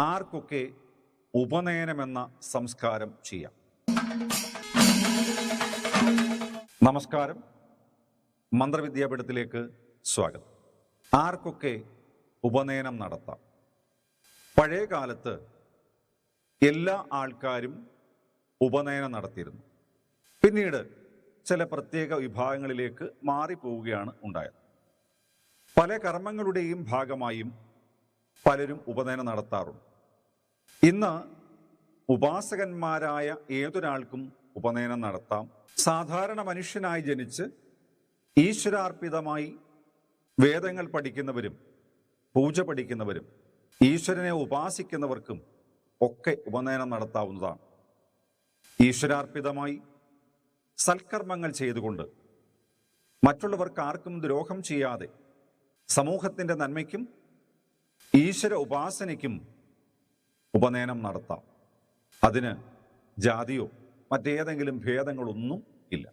ആർക്കൊക്കെ ഉപനയനമെന്ന സംസ്കാരം ചെയ്യാം? നമസ്കാരം. മന്ത്രവിദ്യാപീഠത്തിലേക്ക് സ്വാഗതം. ആർക്കൊക്കെ ഉപനയനം നടത്താം? പഴയ കാലത്ത് എല്ലാ ആൾക്കാരും ഉപനയനം നടത്തിയിരുന്നു. പിന്നീട് ചില പ്രത്യേക വിഭാഗങ്ങളിലേക്ക് മാറിപ്പോവുകയാണ് ഉണ്ടായത്. പല കർമ്മങ്ങളുടെയും ഭാഗമായും പലരും ഉപനയനം നടത്താറുണ്ട്. ഇന്ന് ഉപാസകന്മാരായ ഏതൊരാൾക്കും ഉപനയനം നടത്താം. സാധാരണ മനുഷ്യനായി ജനിച്ച് ഈശ്വരാർപ്പിതമായി വേദങ്ങൾ പഠിക്കുന്നവരും പൂജ പഠിക്കുന്നവരും ഈശ്വരനെ ഉപാസിക്കുന്നവർക്കും ഒക്കെ ഉപനയനം നടത്താവുന്നതാണ്. ഈശ്വരാർപ്പിതമായി സൽക്കർമ്മങ്ങൾ ചെയ്തുകൊണ്ട് മറ്റുള്ളവർക്ക് ആർക്കും ദ്രോഹം ചെയ്യാതെ സമൂഹത്തിന്റെ നന്മയ്ക്കും ഈശ്വര ഉപാസനയ്ക്കും ഉപനയനം നടത്താം. അതിന് ജാതിയോ മറ്റേതെങ്കിലും ഭേദങ്ങളൊന്നും ഇല്ല.